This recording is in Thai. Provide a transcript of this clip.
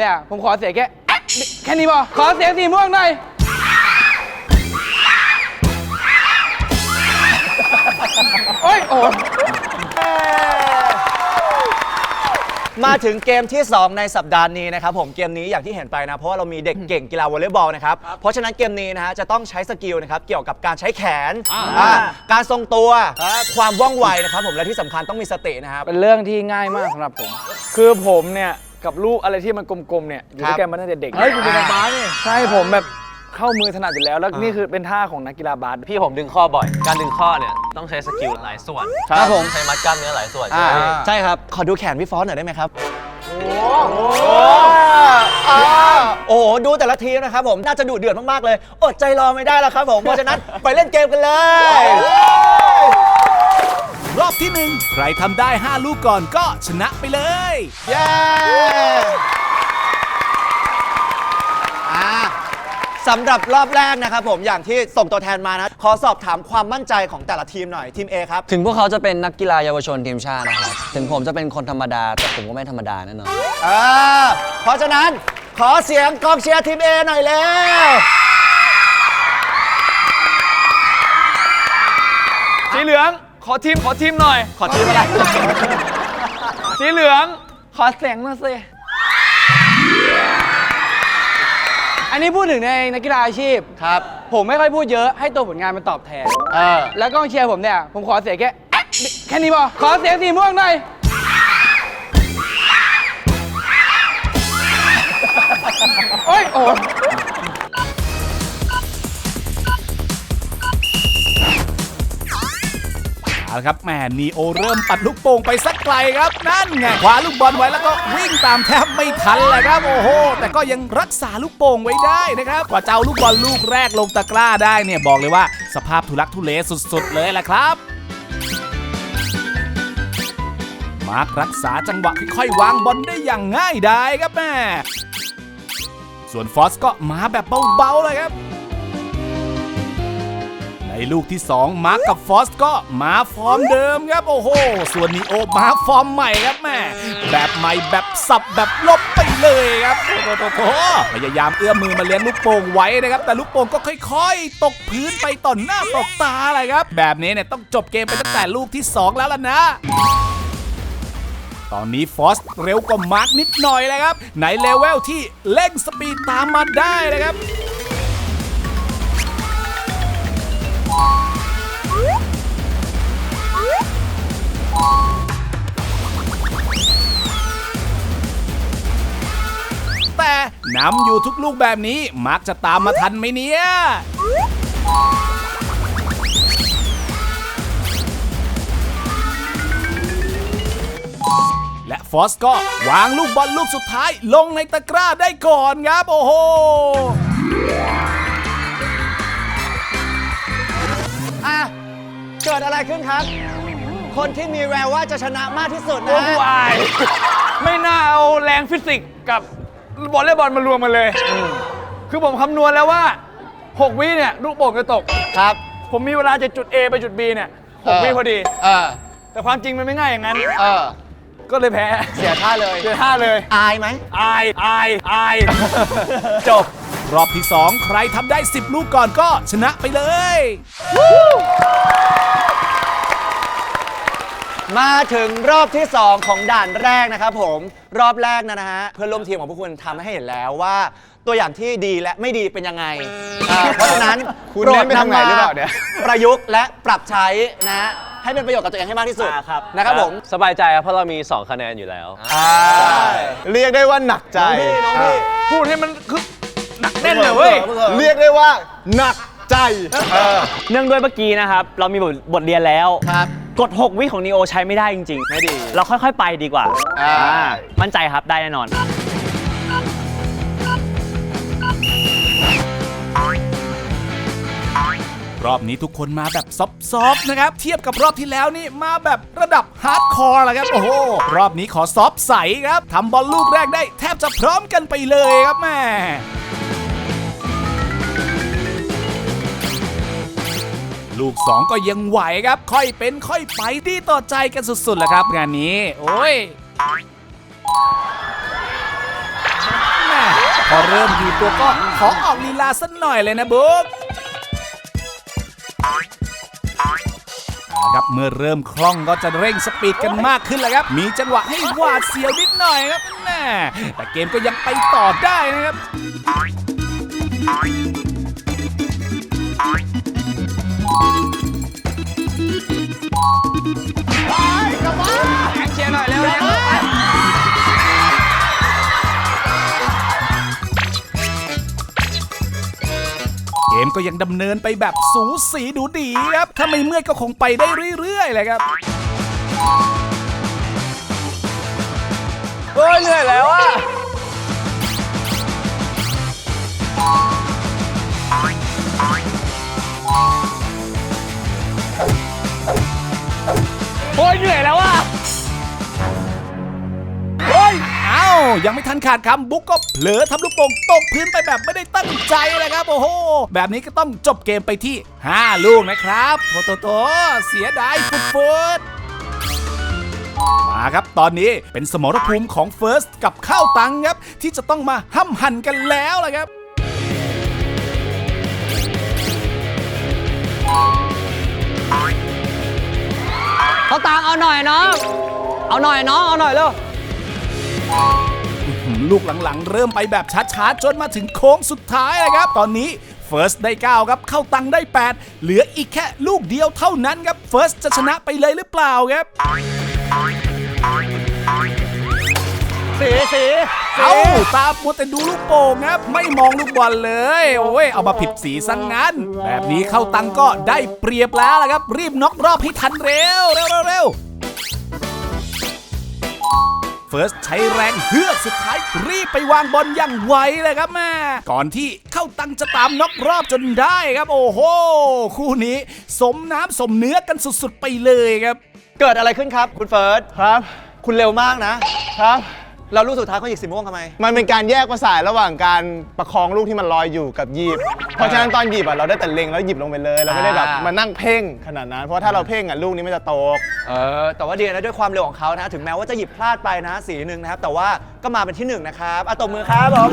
เนี่ยผมขอเสียงแค่แอ๊ะแค่นี้พอขอเสียงสีม่วงหน่อยโอ้ยโอ้มาถึงเกมที่ 2 ในสัปดาห์นี้นะครับผมเกมนี้อย่างที่เห็นไปนะ เพราะว่าเรามีเด็กเก่งกีฬาวอลเลย์บอลนะครับ เพราะฉะนั้นเกมนี้นะฮะจะต้องใช้สกิลนะครับเกี่ยวกับการใช้แขนอ่าการทรงตัวความว่องไวนะครับผมและที่สำคัญต้องมีสตินะครับ เป็นเรื่องที่ง่ายมากสำหรับผม คือผมเนี่ย กับลูกอะไรที่มันกลมๆเนี่ยอยู่ครัด้วบยกันมาตั้งแต่เด็ก เฮ้ยคุณเป็นนักบาสนี่ ใช่ผมแบบเข้ามือถนัดอยู่แล้ว แล้วนี่คือเป็นท่าของนักกีฬาบาสพี่ผมดึงข้อบ่อย การดึงข้อเนี่ยต้องใช้สกิลหลายส่วนครับผม ใช้มัดกล้ามเนื้อหลายส่วนอ่าใช่ไหมใช่ครับ ขอดูแขนพี่ฟอสหน่อยได้ไหมครับ โอ้โหดูแต่ละทีมนะครับผมน่าจะดุเดือดมาก ๆ เลย อดใจรอไม่ได้แล้วครับผม เพราะฉะนั้น ไปเล่นเกมกันเลย รอบที่หนึ่งใครทำได้ 5 ลูกก่อนก็ชนะไปเลย เย้อ่าสำหรับรอบแรกนะครับผมอย่างที่ส่งตัวแทนมานะขอสอบถามความมั่นใจของแต่ละทีมหน่อยทีม A ครับ ถึงพวกเขาจะเป็นนักกีฬาเยาวชนทีมชาตินะครับ ถึงผมจะเป็นคนธรรมดา แต่ผมก็ไม่ธรรมดาแน่นอนอ่าเพราะฉะนั้นขอเสียงกองเชียร์ทีม A หน่อยเร็วสีเหลือง ขอทีมขอทีมหน่อย ขอทีมอะไร สีเหลือง ขอเสียงหน่อยสิ อันนี้พูดถึงในนักกีฬาอาชีพ ครับ ผมไม่ค่อยพูดเยอะให้ตัวผลงานมันตอบแทน เออ แล้วกองเชียร์ผมเนี่ย ผมขอเสียงแค่แอ๊ะแค่นี้พอขอเสียงสีม่วงหน่อย โอ้ยโอ้ ละครับแหมนีโอเริ่มปัดลูกโป่งไปสักไกลครับ นั่นไงคว้าลูกบอลไว้แล้วก็วิ่งตามแทบไม่ทันเลยครับโอ้โห แต่ก็ยังรักษาลูกโป่งไว้ได้นะครับกว่าจะเอาลูกบอลลูกแรกลงตะกร้าได้เนี่ยบอกเลยว่า สภาพทุลักทุเลสุดๆ เลยแหละครับมาร์ครักษาจังหวะค่อยๆวางบอลได้อย่างง่ายดายครับแม่ส่วนฟอสก็มาแบบเบาๆเลยครับ ในลูกที่ 2 มาร์กกับฟอสก็มาฟอร์มเดิมครับโอ้โห ส่วนนีโอมาฟอร์มใหม่ครับแม่แบบใหม่แบบสับแบบลบไปเลยครับโอ้โหพยายามเอื้อมมือมาเลี้ยงลูกโป่งไว้นะครับ แต่ลูกโป่งก็ค่อยๆ ตกพื้นไปต่อหน้าต่อตาเลยครับ แบบนี้เนี่ยต้องจบเกมไปตั้งแต่ลูกที่ 2 แล้วล่ะนะตอนนี้ฟอสเร็วกว่ามาร์กนิดหน่อยเลยครับในเลเวลที่เร่งสปีดตามมาได้เลยครับ นำอยู่ทุกลูกแบบนี้มักจะตามมาทันไหมเนี่ยและฟอสก็วางลูกบอลลูกสุดท้ายลงในตะกร้าได้ก่อนครับโอ้โหอะเกิดอะไรขึ้นครับ คนที่มีแววว่าจะชนะมากที่สุดนะ โอ้กูอายไม่น่าเอาแรงฟิสิกส์กับ บอลเลย์บอลมารวมกันเลย คือผมคำนวณแล้วว่า 6 วิเนี่ยลูกโป่งจะตก ครับ ผมมีเวลาจากจุด A ไปจุด B เนี่ยหกวิพอดี เออแต่ความจริงมันไม่ง่ายอย่างนั้น เออ ก็เลยแพ้ เสียท่าเลย เสียท่าเลย อายไหม อาย อาย อาย จบ รอบที่ 2 ใครทำได้ 10 ลูกก่อนก็ชนะไปเลย มาถึงรอบที่ 2 ของด่านแรกนะครับผมรอบแรกนะนะฮะเพื่อนร่วมทีมของพวกคุณทำให้เห็นแล้วว่า ตัวอย่างที่ดีและไม่ดีเป็นยังไงอ่าเพราะฉะนั้นคุณโปรเน้ดนไปทางไหนหรือเปล่าเนี่ย ประยุกต์และปรับใช้นะฮะให้เป็นประโยชน์กับตัวเองให้มากที่สุดครับนะครับผมสบายใจครับเพราะเรามี 2 คะแนนอยู่แล้ว เรียกได้ว่าหนักใจน้องพี่น้องพี่ พูดให้มันคือหนักแน่นเลยเว้ย เรียกได้ว่าหนักใจ เนื่องด้วยเมื่อกี้นะครับ เรามีบทบทเรียนแล้ว ครับ กด 6 วิของนีโอใช้ไม่ได้จริงๆ ไม่ดี เราค่อยๆ ไปดีกว่า อ่า อ่า มั่นใจครับได้แน่นอน รอบนี้ทุกคนมาแบบซอฟๆนะครับ เทียบกับรอบที่แล้วนี่มาแบบระดับฮาร์ดคอร์แหละครับ โอ้โห รอบนี้ขอซอฟใสครับทำบอลลูกแรกได้แทบจะพร้อมกันไปเลยครับแม่ ลูก 2 ก็ยังไหวครับ ค่อยเป็นค่อยไปดีต่อใจกันสุดๆแหละครับ งานนี้ โอ้ยพอเริ่มอยู่ตัวก็ขอออกลีลาสักหน่อยเลยนะบุ๊กครับเมื่อเริ่มคล่องก็จะเร่งสปีดกันมากขึ้นแล้วครับ มีจังหวะให้หวาดเสียวนิดหน่อยครับแม่แต่เกมก็ยังไปต่อได้นะครับ ก็ยังดำเนินไปแบบสูสีดูดีครับถ้าไม่เมื่อยก็คงไปได้เรื่อยๆเลยครับเฮ้ยเหนื่อยแล้วอะโอ้ยเหนื่อยแล้วอะ ยังไม่ทันขาดคำบุ๊กก็เผลอทำลูกโป่งตกพื้นไปแบบไม่ได้ตั้งใจเลยครับโอ้โห แบบนี้ก็ต้องจบเกมไปที่ 5 ลูกนะครับโถโถโถเสียดายฟุดๆมาครับ ตอนนี้เป็นสมรภูมิของเฟิร์สกับข้าวตังครับ ที่จะต้องมาห้ำหั่นกันแล้วล่ะครับเขาวตังเอาหน่อยเน้องเอาหน่อยเน้องเอาหน่อยเร็ว ลูกหลังๆ เริ่มไปแบบช้าๆ จนมาถึงโค้งสุดท้ายเลยครับ ตอนนี้เฟิร์สได้ 9 ครับ เข้าตังได้ 8 เหลืออีกแค่ลูกเดียวเท่านั้นครับเฟิร์สจะชนะไปเลยหรือเปล่าครับสีสีเอาตามัวแต่ดูลูกโป่งครับไม่มองลูกบอลเลย โอ้ยเอามาผิดสีซะงงั้น แบบนี้เข้าตังก็ได้เปรียบแล้วละครับ รีบน็อกรอบให้ทันเร็วเร็วเร็วเร็วเฟิร์สใช้แรงเฮือกสุดท้ายรีบไปวางบอลอย่างไวเลยครับแม่ก่อนที่เข้าตังจะตามน็อกรอบจนได้ครับโอ้โห คู่นี้สมน้ำสมเนื้อกันสุดๆไปเลยครับ เกิดอะไรขึ้นครับคุณเฟิร์สครับ คุณเร็วมากนะ ครับ เราลูกสุดท้ายเขาหยิบสีม่วงทำไม มันเป็นการแยกประสายระหว่างการประคองลูกที่มันลอยอยู่กับหยิบ เพราะฉะนั้นตอนหยิบอะเราได้แต่เล็งแล้วหยิบลงไปเลย เราไม่ได้แบบมานั่งเพ่งขนาดนั้น เพราะถ้าเราเพ่งอะลูกนี้มันจะตก เออ แต่ว่าดีนะด้วยความเร็วของเขานะ ถึงแม้ว่าจะหยิบพลาดไปนะสีหนึ่งนะครับ แต่ว่าก็มาเป็นที่หนึ่งนะครับอะตบมือครับผม